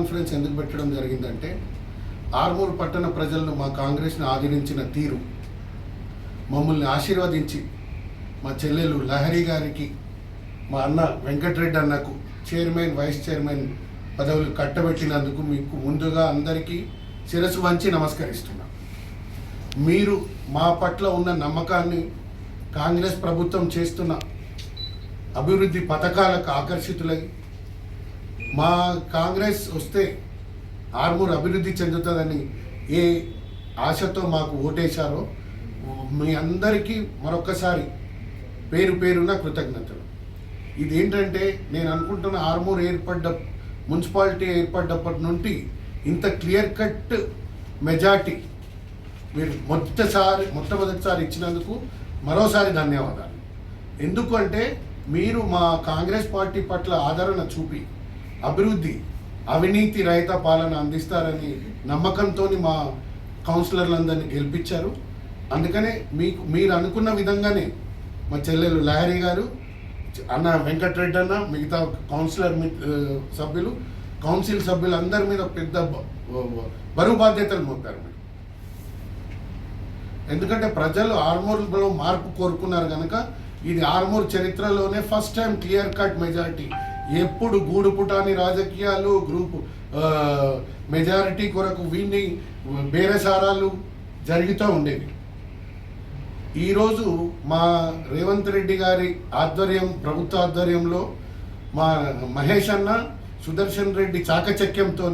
Conference ఎందుకు పెట్టడం జరిగిందంటే ఆర్మూర్ పట్టణ ప్రజలను మా కాంగ్రెస్ని ఆదరించిన తీరు మమ్మల్ని ఆశీర్వదించి మా చెల్లెలు లహరి గారికి మా అన్న వెంకటరెడ్డి అన్నకు చైర్మన్ వైస్ చైర్మన్ పదవులు కట్టబెట్టినందుకు మీకు ముందుగా అందరికీ శిరస్సు వంచి నమస్కరిస్తున్నాం. మీరు మా పట్ల ఉన్న నమ్మకాన్ని కాంగ్రెస్ ప్రభుత్వం చేస్తున్న అభివృద్ధి పథకాలకు ఆకర్షితులై మా కాంగ్రెస్ వస్తే ఆర్మూర్ అభివృద్ధి చెందుతుందని ఏ ఆశతో మాకు ఓటేశారో మీ అందరికీ మరొకసారి పేరు పేరున కృతజ్ఞతలు. ఇదేంటంటే నేను అనుకుంటున్న ఆర్మూర్ ఏర్పడ్డ మున్సిపాలిటీ ఏర్పడ్డప్పటి నుండి ఇంత క్లియర్ కట్ మెజార్టీ మీరు మొదటిసారి మొట్టమొదటిసారి ఇచ్చినందుకు మరోసారి ధన్యవాదాలు. ఎందుకు అంటే మీరు మా కాంగ్రెస్ పార్టీ పట్ల ఆదరణ చూపి అభివృద్ధి అవినీతి రహిత పాలన అందిస్తారని నమ్మకంతో మా కౌన్సిలర్లందరినీ గెలిపించారు. అందుకనే మీకు మీరు అనుకున్న విధంగానే మా చెల్లెలు లహరి గారు అన్న వెంకటరెడ్డి అన్న మిగతా కౌన్సిలర్ సభ్యులు కౌన్సిల్ సభ్యులు అందరి మీద పెద్ద బరువు బాధ్యతలు మోపారు మీరు. ఎందుకంటే ప్రజలు ఆర్మూర్లో మార్పు కోరుకున్నారు కనుక ఇది ఆర్మూర్ చరిత్రలోనే first time clear cut majority ఎప్పుడు గూడు పుటాని రాజకీయాలు గ్రూప్ మెజారిటీ కొరకు వీన్ని బేరసారాలు జరుగుతూ ఉండేవి. ఈరోజు మా రేవంత్ రెడ్డి గారి ఆధ్వర్యం ప్రభుత్వ ఆధ్వర్యంలో మా మహేష్ అన్న సుదర్శన్ రెడ్డి చాకచక్యంతో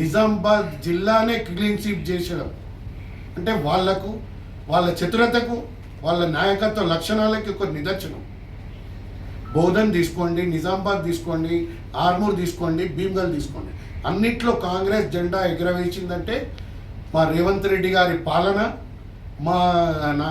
నిజామాబాద్ జిల్లానే క్లీన్ స్వీప్ చేసడం అంటే వాళ్ళకు వాళ్ళ చతురతకు వాళ్ళ నాయకత్వ లక్షణాలకి ఒక నిదర్శనం. బోధన్ తీసుకోండి నిజామాబాద్ తీసుకోండి ఆర్మూర్ తీసుకోండి భీమ్గల్ తీసుకోండి. అన్నిట్లో కాంగ్రెస్ జెండా ఎగురవేసిందంటే మా రేవంత్ రెడ్డి గారి పాలన మా నా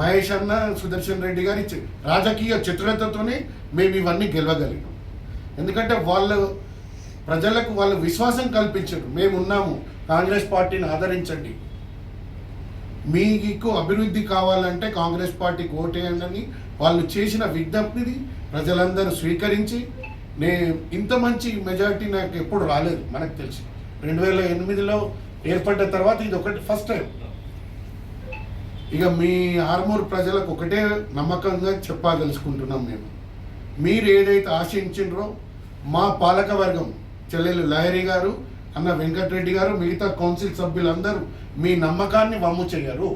మహేష్ అన్న సుదర్శన్ రెడ్డి గారి రాజకీయ చతురతతోనే మేము ఇవన్నీ గెలవగలిగాం. ఎందుకంటే వాళ్ళు ప్రజలకు వాళ్ళు విశ్వాసం కల్పించారు. మేము ఉన్నాము కాంగ్రెస్ పార్టీని ఆదరించండి. మీకు అభివృద్ధి కావాలంటే కాంగ్రెస్ పార్టీకి ఓటేయండి అని వాళ్ళు చేసిన విజ్ఞప్తిని ప్రజలందరూ స్వీకరించి నే ఇంత మంచి మెజారిటీ నాకు ఎప్పుడు రాలేదు మనకు తెలిసి. రెండు వేల ఎనిమిదిలో ఏర్పడ్డ తర్వాత ఇది ఒకటి ఫస్ట్ టైం ఇక మీ ఆర్మూర్ ప్రజలకు ఒకటే నమ్మకంగా చెప్పదలుచుకుంటున్నాం మేము. మీరు ఏదైతే ఆశించిండ్రో మా పాలక వర్గం చెల్లెలు లహరి గారు అన్న వెంకటరెడ్డి గారు మిగతా కౌన్సిల్ సభ్యులందరూ మీ నమ్మకాన్ని వమ్ము చేయరు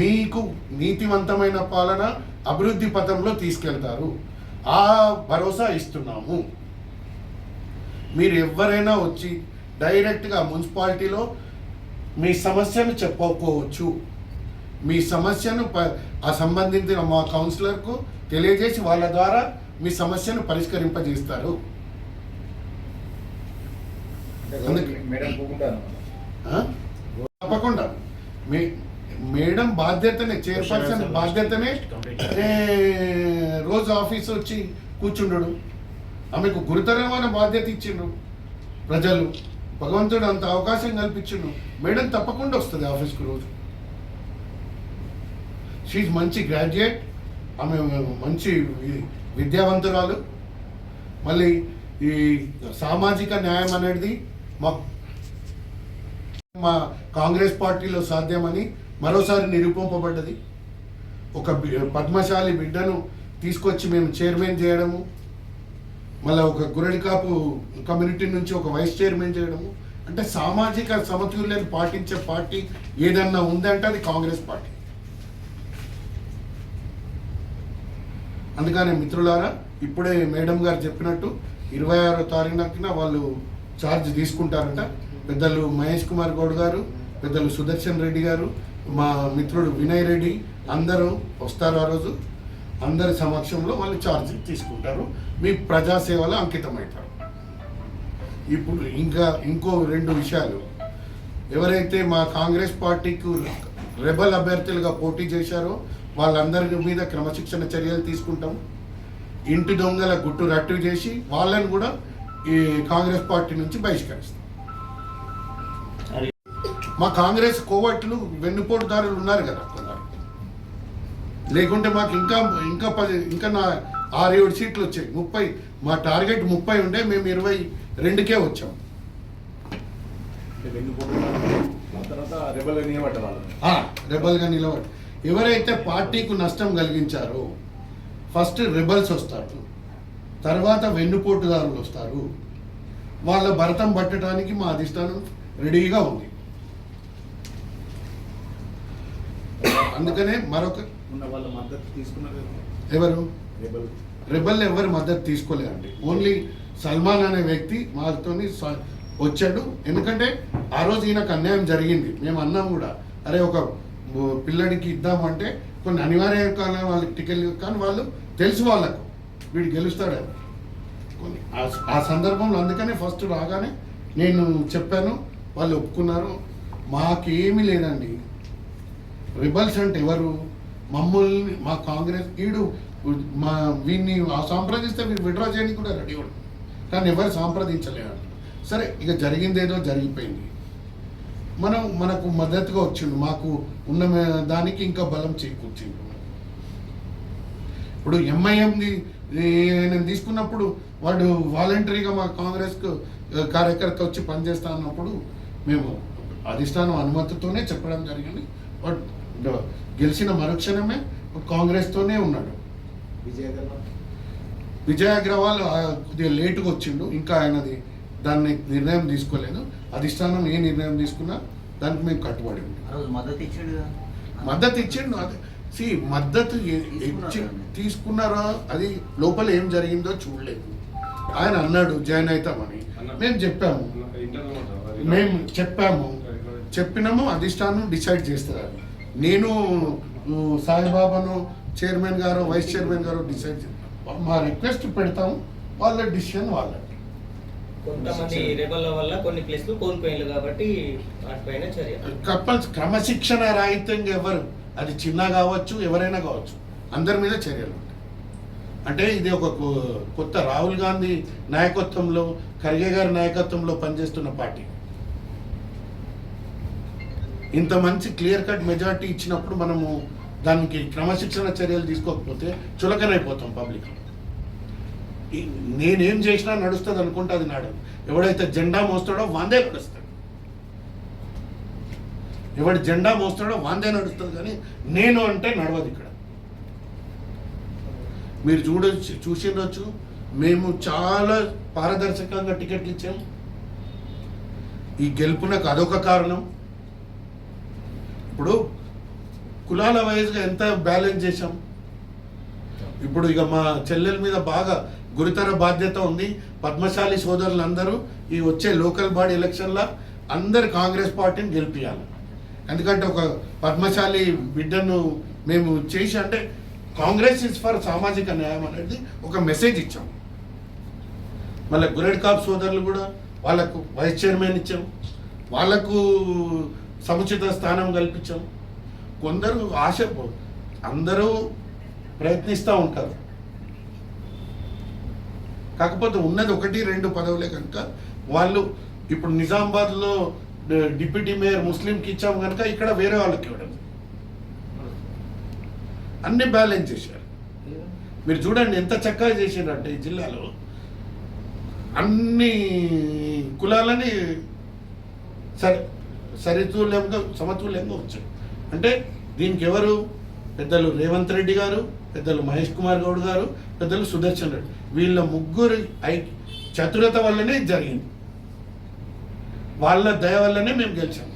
మీకు నీతివంతమైన పాలన అభివృద్ధి పథంలో తీసుకెళ్తారు. ఆ భరోసా ఇస్తున్నాము. మీరు ఎవరైనా వచ్చి డైరెక్ట్గా మున్సిపాలిటీలో మీ సమస్యను చెప్పుకోవచ్చు. మీ సమస్యను ప- ఆ సంబంధించిన మా కౌన్సిలర్కు తెలియజేసి వాళ్ళ ద్వారా మీ సమస్యను పరిష్కరింపజేస్తారు? తప్పకుండా. మే మేడం బాధ్యతనే చైర్పర్సన్ బాధ్యతనే రోజు ఆఫీస్ వచ్చి కూర్చుండడు. ఆమెకు గురుతరమైన బాధ్యత ఇచ్చిండ్రు ప్రజలు. భగవంతుడు అంత అవకాశం కల్పించిండు. మేడం తప్పకుండా వస్తుంది ఆఫీస్కి రోజు. షీజ్ మంచి గ్రాడ్యుయేట్ ఆమె మంచి విద్యావంతురాలు. మళ్ళీ ఈ సామాజిక న్యాయం అనేది మా మా కాంగ్రెస్ పార్టీలో సాధ్యమని మరోసారి నిరూపింపబడ్డది. ఒక బి- పద్మశాలి బిడ్డను తీసుకొచ్చి మేము చైర్మన్ చేయడము మళ్ళీ ఒక గురడికాపు కమ్యూనిటీ నుంచి ఒక వైస్ చైర్మన్ చేయడము అంటే సామాజిక సమతుల్యం పాటించే పార్టీ ఏదన్నా ఉందంటే అది కాంగ్రెస్ పార్టీ. అందుకనే మిత్రులారా ఇప్పుడే మేడం గారు చెప్పినట్టు ఇరవై ఆరో తారీఖున వాళ్ళు ఛార్జ్ తీసుకుంటారట. పెద్దలు మహేష్ కుమార్ గౌడ్ గారు పెద్దలు సుదర్శన్ రెడ్డి గారు మా మిత్రుడు వినయ్ రెడ్డి అందరూ వస్తారు ఆ రోజు. అందరి సమక్షంలో వాళ్ళు ఛార్జ్ తీసుకుంటారు. మీ ప్రజాసేవలో అంకితమవుతారు. ఇప్పుడు ఇంకా ఇంకో రెండు విషయాలు. ఎవరైతే మా కాంగ్రెస్ పార్టీకి రెబల్ అభ్యర్థులుగా పోటీ చేశారో వాళ్ళందరి మీద క్రమశిక్షణ చర్యలు తీసుకుంటాం. ఇంటి దొంగల గుట్టు రట్టు చేసి వాళ్ళని కూడా ఈ కాంగ్రెస్ పార్టీ నుంచి బహిష్కరిస్తాం. మా కాంగ్రెస్ కోవట్లు వెన్నుపోటుదారులు ఉన్నారు కదా. కొందరు లేకుంటే మాకు ఇంకా ఇంకా పది ఇంకా నా ఆరు ఏడు సీట్లు వచ్చాయి. ముప్పై మా టార్గెట్ ముప్పై ఉండే మేము ఇరవై రెండుకే వచ్చాం. తర్వాత రెబల్గా నిలబడి. ఎవరైతే పార్టీకు నష్టం కలిగించారో ఫస్ట్ రెబల్స్ వస్తారు. తర్వాత వెన్నుపోటుదారులు వస్తారు. వాళ్ళ భరతం పట్టడానికి మా అధిష్టానం రెడీగా ఉంది. అందుకనే మరొక ఉన్న వాళ్ళ మద్దతు తీసుకున్నారు ఎవరు? రెబల్. రెబల్ ఎవరి మద్దతు తీసుకోలేదండి. ఓన్లీ సల్మాన్ అనే వ్యక్తి మాతోని స- వచ్చాడు. ఎందుకంటే ఆ రోజు ఈయనకు అన్యాయం జరిగింది. మేము అన్నాం కూడా అరే ఒక పిల్లడికి ఇద్దామంటే కొన్ని అనివార్య కారణాల వాళ్ళకి టికెట్ కానీ వాళ్ళు తెలుసు వాళ్ళకు. వీడు గెలుస్తాడని కొన్ని ఆ- ఆ సందర్భంలో అందుకనే ఫస్ట్ రాగానే నేను చెప్పాను వాళ్ళు ఒప్పుకున్నారు. మాకేమీ లేదండి. రిబల్స్ అంటే ఎవరు? మమ్మల్ని మా కాంగ్రెస్ ఈడు మా వీడిని సంప్రదిస్తే మీరు విడ్రా చేయడానికి కూడా రెడీ ఉంటుంది కానీ ఎవరు సంప్రదించలేదు సరే ఇక జరిగిందేదో జరిగిపోయింది. మనం మనకు మద్దతుగా వచ్చిండు. మాకు ఉన్న దానికి ఇంకా బలం చేకూర్చిండు. ఇప్పుడు ఎంఐఎంది నేను తీసుకున్నప్పుడు వాడు వాలంటరీగా మా కాంగ్రెస్కు కార్యకర్త వచ్చి పనిచేస్తా అన్నప్పుడు మేము అధిష్టానం అనుమతితోనే చెప్పడం జరిగింది. బట్ గెలిచిన మరుక్షణమే కాంగ్రెస్తోనే ఉన్నాడు. విజయ్ అగర్వాల్. విజయ్ అగ్రవాల్ కొద్దిగా లేటుగా వచ్చిండు. ఇంకా ఆయనది దాన్ని నిర్ణయం తీసుకోలేదు. అధిష్టానం ఏ నిర్ణయం తీసుకున్నా దానికి మేము కట్టుబడి మద్దతు ఇచ్చాడు మద్దతు ఇచ్చిండు అదే. సి మద్దతు తీసుకున్నారా అది లోపల ఏం జరిగిందో చూడలేదు. ఆయన అన్నాడు జాయిన్ అవుతామని. మేము చెప్పాము. మేము చెప్పాము. చెప్పినాము అధిష్టానం డిసైడ్ చేస్తారు నేను సాయిబాబాను చైర్మన్ గారు వైస్ చైర్మన్ గారు డిసైడ్ చేస్తాం. మా రిక్వెస్ట్ పెడతాము వాళ్ళ డిసిషన్ వాళ్ళ కొంతమంది రెబల్ల వల్ల కొన్ని ప్లేస్లు కోల్పోయారు కాబట్టి వాటిపైన చర్య. కప్పల్స్ క్రమశిక్షణ రాహిత్యంగా ఎవరు? అది చిన్న కావచ్చు ఎవరైనా కావచ్చు. అందరి మీద చర్యలు ఉంటాయి. అంటే ఇది ఒక కొ- కొత్త రాహుల్ గాంధీ నాయకత్వంలో ఖర్గే గారి నాయకత్వంలో పనిచేస్తున్న పార్టీ. ఇంత మంచి క్లియర్ కట్ మెజారిటీ ఇచ్చినప్పుడు మనము దానికి క్రమశిక్షణ చర్యలు తీసుకోకపోతే చులకనైపోతాం పబ్లిక్. నేనేం చేసినా నడుస్తుంది అనుకుంటే అది నాడు ఎవడైతే జెండా మోస్తాడో వాందే నడుస్తాడు. ఎవడు జెండా మోస్తాడో వాందే నడుస్తుంది కానీ నేను అంటే నడవదు ఇక్కడ. మీరు చూడొచ్చు చూసిండొచ్చు మేము చాలా పారదర్శకంగా టికెట్లు ఇచ్చాము ఈ గెలుపునకు అదొక కారణం. ఇప్పుడు కులాల వైజ్గా ఎంత బ్యాలెన్స్ చేశాం? ఇప్పుడు ఇక మా చెల్లెల మీద బాగా గురుతర బాధ్యత ఉంది. పద్మశాలి సోదరులందరూ ఈ వచ్చే లోకల్ బాడీ ఎలక్షన్లో అందరు కాంగ్రెస్ పార్టీని గెలిపించాలి ఎందుకంటే ఒక పద్మశాలి బిడ్డను మేము చేసి అంటే కాంగ్రెస్ ఇస్ ఫర్ సామాజిక న్యాయం అనేది ఒక మెసేజ్ ఇచ్చాం. మళ్ళీ గురెడ్ కాప్ సోదరులు కూడా వాళ్ళకు వైస్ చైర్మన్ ఇచ్చాం. వాళ్ళకు సముచిత స్థానం కల్పించాం. కొందరు ఆశ అందరూ ప్రయత్నిస్తూ ఉంటారు. కాకపోతే ఉన్నది ఒకటి రెండు పదవులే కనుక వాళ్ళు ఇప్పుడు నిజామాబాద్లో డిప్యూటీ మేయర్ ముస్లింకి ఇచ్చాం కనుక ఇక్కడ వేరే వాళ్ళకి ఇవ్వడం. అన్ని బ్యాలెన్స్ చేశారు. మీరు చూడండి ఎంత చక్కగా చేశారంటే ఈ జిల్లాలో అన్ని కులాలని సరే సరితూల్యంగా సమతుల్యంగా వచ్చాయి అంటే దీనికి ఎవరు? పెద్దలు రేవంత్ రెడ్డి గారు పెద్దలు మహేష్ కుమార్ గౌడ్ గారు పెద్దలు సుదర్శన్ రెడ్డి. వీళ్ళ ముగ్గురు ఐ చతురత వల్లనే జరిగింది. వాళ్ళ దయ వల్లనే మేము గెలిచాము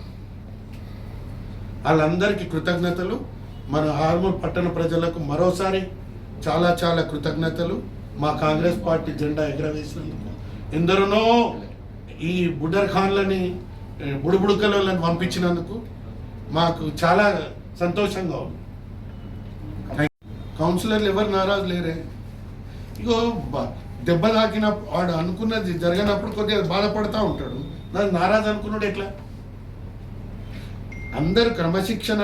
వాళ్ళందరికీ కృతజ్ఞతలు. మన ఆర్మూర్ పట్టణ ప్రజలకు మరోసారి చాలా చాలా కృతజ్ఞతలు. మా కాంగ్రెస్ పార్టీ జెండా ఎగరవేసినందుకు. ఎందరనో ఈ బుడర్ ఖాన్లని బుడుబుడుకలని పంపించినందుకు మాకు చాలా సంతోషంగా ఉంది. కౌన్సిలర్లు ఎవరు నారాజు లేరే? ఇగో దెబ్బ తాకిన వాడు అనుకున్నది జరగనప్పుడు కొద్దిగా బాధపడతా ఉంటాడు. నాకు నారాజు అనుకున్నాడు ఎట్లా? అందరు క్రమశిక్షణ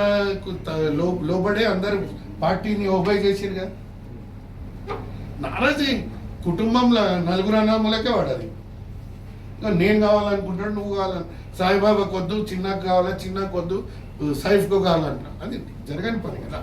లో లోబడే అందరు పార్టీని ఓబై చేసిరుగా నారాజు కుటుంబంలో నలుగురు అన్నములకే వాడది ఇంకా నేను కావాలనుకుంటాడు నువ్వు కావాలని సాయిబాబా కొద్దు చిన్నకు కావాలా చిన్న కొద్దు సైఫ్కు కావాలంట అది జరగని పని కదా.